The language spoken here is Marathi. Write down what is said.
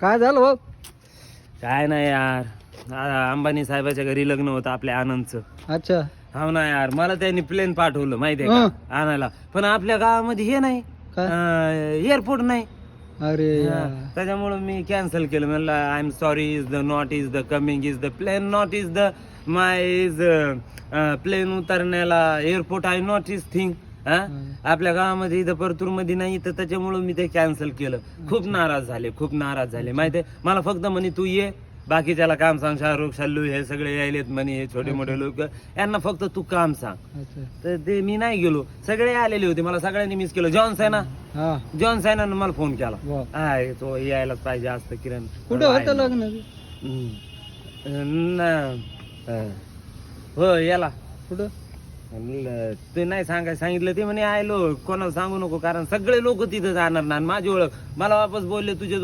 काय झालं भाऊ काय नाही यार. आ- अंबानी साहेबाच्या घरी लग्न होतं आपल्या आनंदचं. अच्छा. हो ना यार. मला त्यांनी प्लेन पाठवलं माहितीये का? आणायला. पण आपल्या गावामध्ये हे नाही. काय? एअरपोर्ट नाही. अरे हा, यार. त्याच्यामुळं मी कॅन्सल केलं. म्हणलं I am sorry is the not is the coming is the plane not is the my is plane उतरण्याला airport I not is thing आपल्या गावामध्ये इथं परतूरमध्ये नाही तर त्याच्यामुळं मी ते कॅन्सल केलं. खूप नाराज झाले खूप नाराज झाले. माहितीये मला फक्त म्हणे तू ये बाकीच्याला काम सांग शाहरुख शाल्लू हे सगळे यायलेत म्हणे हे छोटे मोठे लोक. यांना फक्त तू काम सांग. तर ते मी नाही गेलो. सगळे आलेले होते मला सगळ्यांनी मिस केलं. John Cena. हा. जॉन सैनानं मला फोन केला. हाय तो यायलाच पाहिजे असतं किरण. कुठे होतं लग्न? हो याला. कुठं? म्हणलं, ते नाही सांगाय सांगितलं ते म्हणे आयलो कोणाला सांगू नको कारण सगळे लोक तिथं जाणार ना आणि माझी ओळख. मला वापस बोलले तुझे